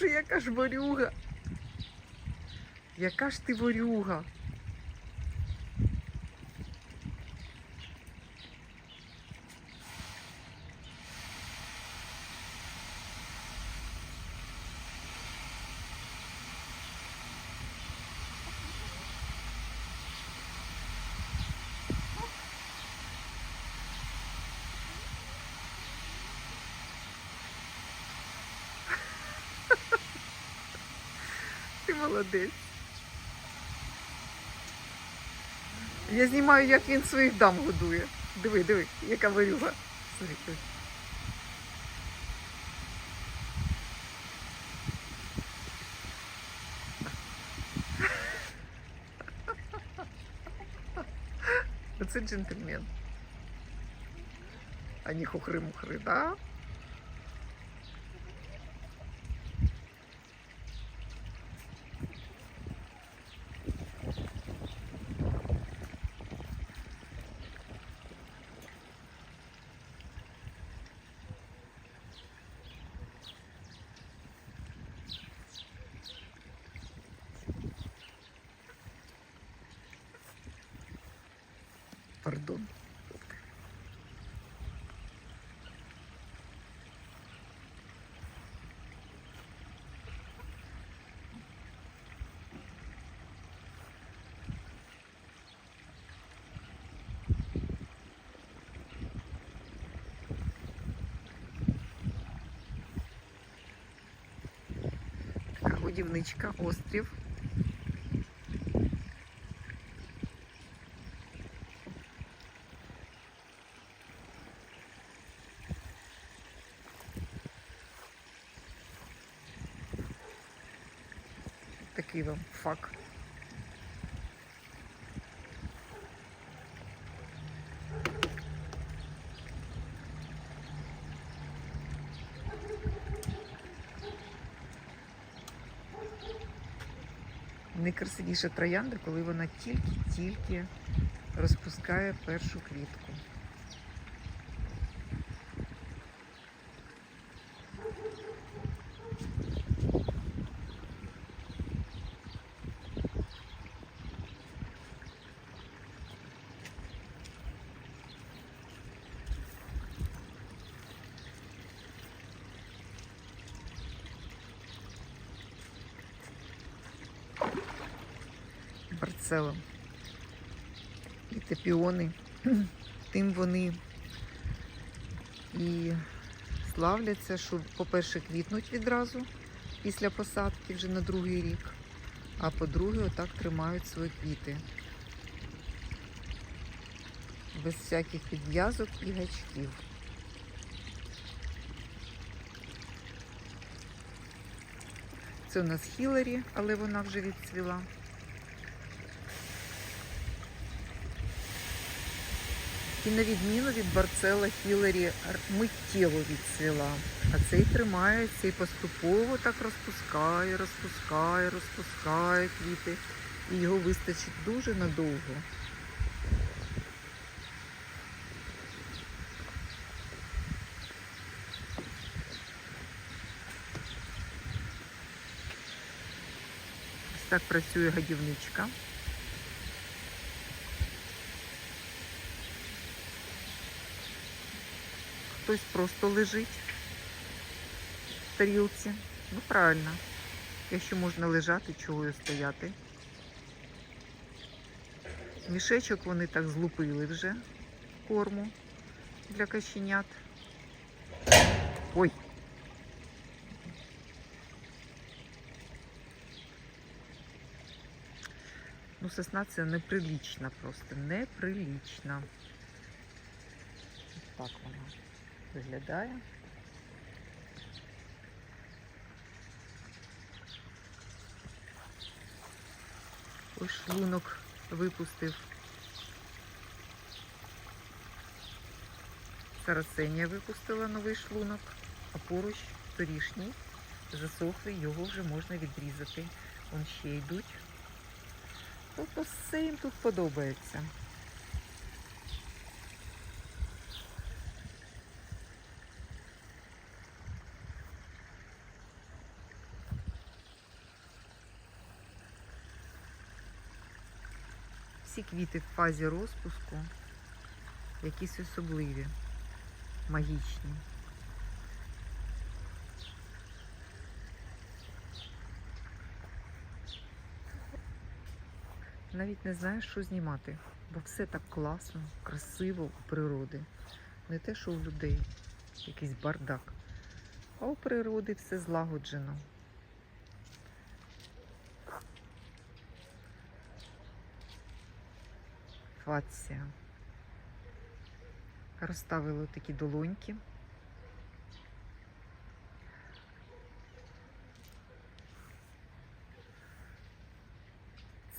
Боже, яка ж ворюга. Яка ж ти ворюга? Молодець. Я знімаю, як він своїх дам годує. Диви, диви, яка диви. Оце джентльмен. А не хухри-мухри, да? тут. Будівничка, острів. Такий вам фак. Найкрасивіша троянда, коли вона тільки-тільки розпускає першу квітку. Барцела. І тепіони. Тим вони і славляться, що, по-перше, квітнуть відразу після посадки вже на другий рік, а по-друге, отак тримають свої квіти. Без всяких підв'язок і гачків. Це у нас Хіларі, але вона вже відцвіла. І на відміну від Барцела Хіларі миттєво відцвіла. А цей тримається і поступово так розпускає, розпускає, розпускає квіти. І його вистачить дуже надовго. Ось так працює гадівничка. Хтось просто лежить в тарілці. Ну, правильно. Якщо можна лежати, чого й стояти. Мішечок вони так злупили вже корму для каченят. Ой. Ну, сосна це неприлічна просто, неприлічна. Так вона виглядає. Ось шлунок випустив. Сарасенія випустила новий шлунок, а поруч торішній засохлий, його вже можна відрізати. Вон ще йдуть. Тобто все їм тут подобається. Квіти в фазі розпуску якісь особливі, магічні. Навіть не знаю, що знімати, бо все так класно, красиво у природи. Не те, що у людей, якийсь бардак. А у природи все злагоджено. Фація. Розставили такі долоньки.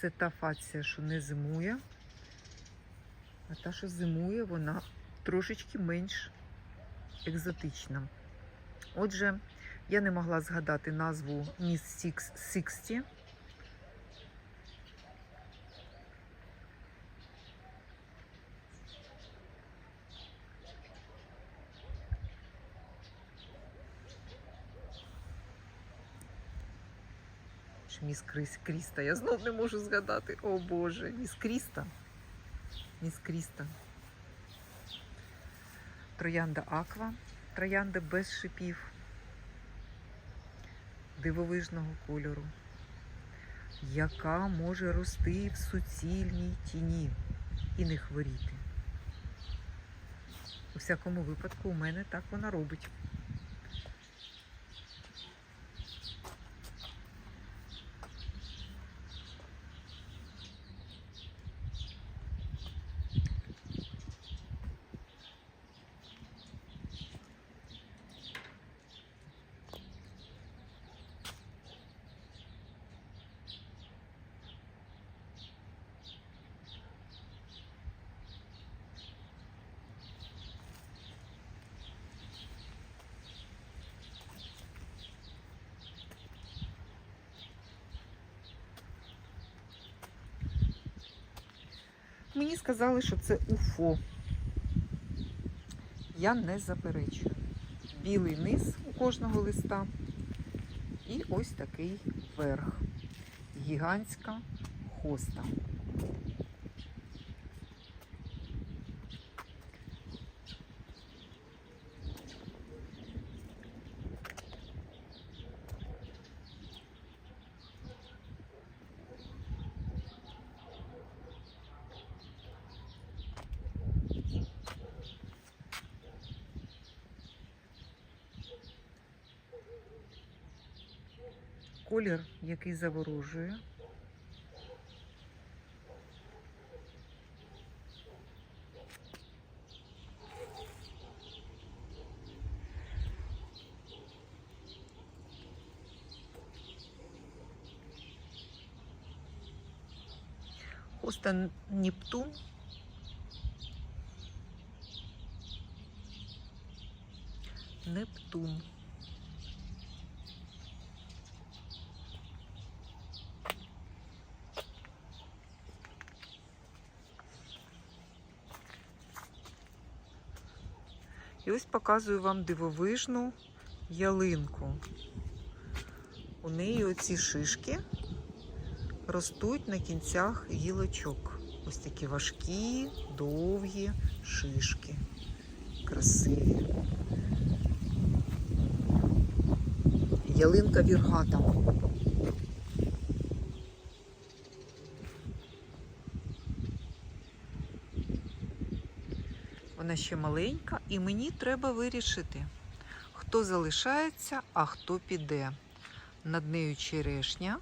Це та фація, що не зимує, а та, що зимує, вона трошечки менш екзотична. Отже, я не могла згадати назву Miss Six 60. Міс Крис Кріста. Я знов не можу згадати. О Боже, Міс Кріста. Міс Кріста. Троянда Аква. Троянда без шипів. Дивовижного кольору. Яка може рости в суцільній тіні і не хворіти. У всякому випадку у мене так вона робить. Мені сказали, що це УФО. Я не заперечую. Білий низ у кожного листа. І ось такий верх. Гігантська хоста. Колір, який заворожує. Хоста Нептун. Нептун. І ось показую вам дивовижну ялинку. У неї оці шишки ростуть на кінцях гілочок. Ось такі важкі, довгі шишки. Красиві. Ялинка віргата. Вона ще маленька, і мені треба вирішити, хто залишається, а хто піде. Над нею черешня.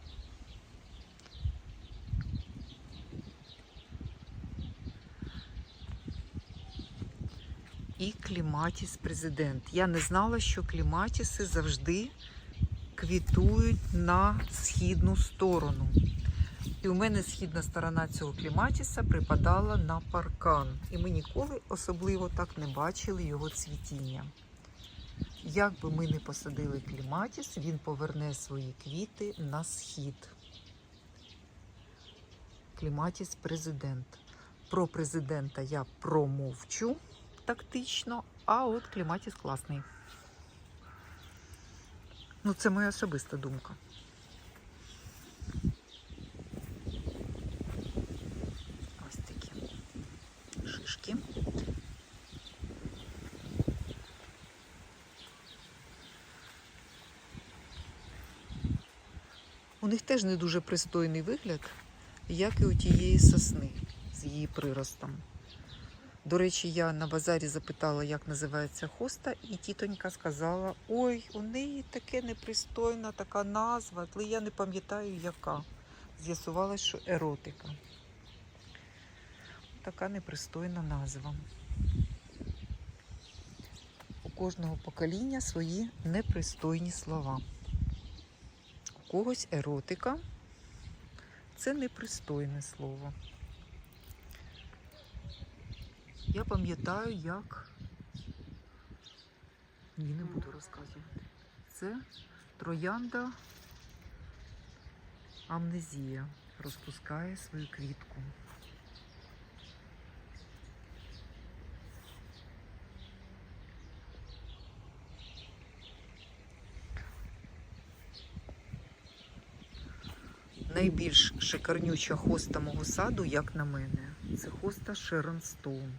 І кліматіс президент. Я не знала, що кліматіси завжди квітують на східну сторону. І у мене східна сторона цього кліматіса припадала на паркан. І ми ніколи особливо так не бачили його цвітіння. Як би ми не посадили кліматіс, він поверне свої квіти на схід. Кліматіс президент. Про президента я промовчу тактично, а от кліматіс класний. Ну, це моя особиста думка. Ось У них теж не дуже пристойний вигляд, як і у тієї сосни з її приростом. До речі, я на базарі запитала, як називається хоста, і тітонька сказала: ой, у неї таке непристойна така назва, але я не пам'ятаю, яка. З'ясувалось, що еротика. Така непристойна назва. У кожного покоління свої непристойні слова. Когось еротика це непристойне слово. Я пам'ятаю, як. Ні, не буду розказувати. Це троянда амнезія розпускає свою квітку. Найбільш шикарнюча хоста мого саду, як на мене, це хоста Шерон Стоун.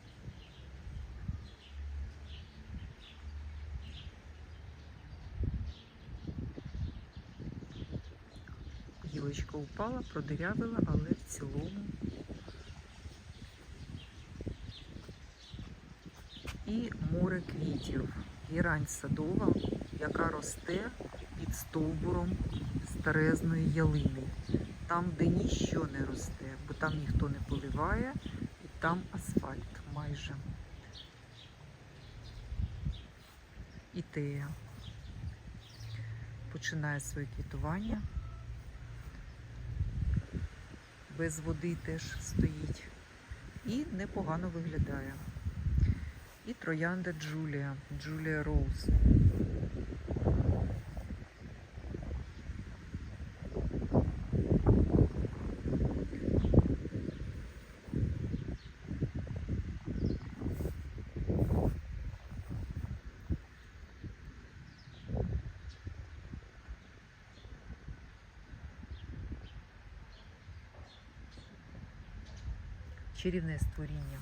Гілочка упала, продирявила, але в цілому. І море квітів. Гірань садова, яка росте під стовбуром старезної ялини. Там, де ніщо не росте, бо там ніхто не поливає, і там асфальт майже. Ітея починає своє квітування. Без води теж стоїть. І непогано виглядає. І троянда Джулія, Джулія Роуз. Чарівне створіння.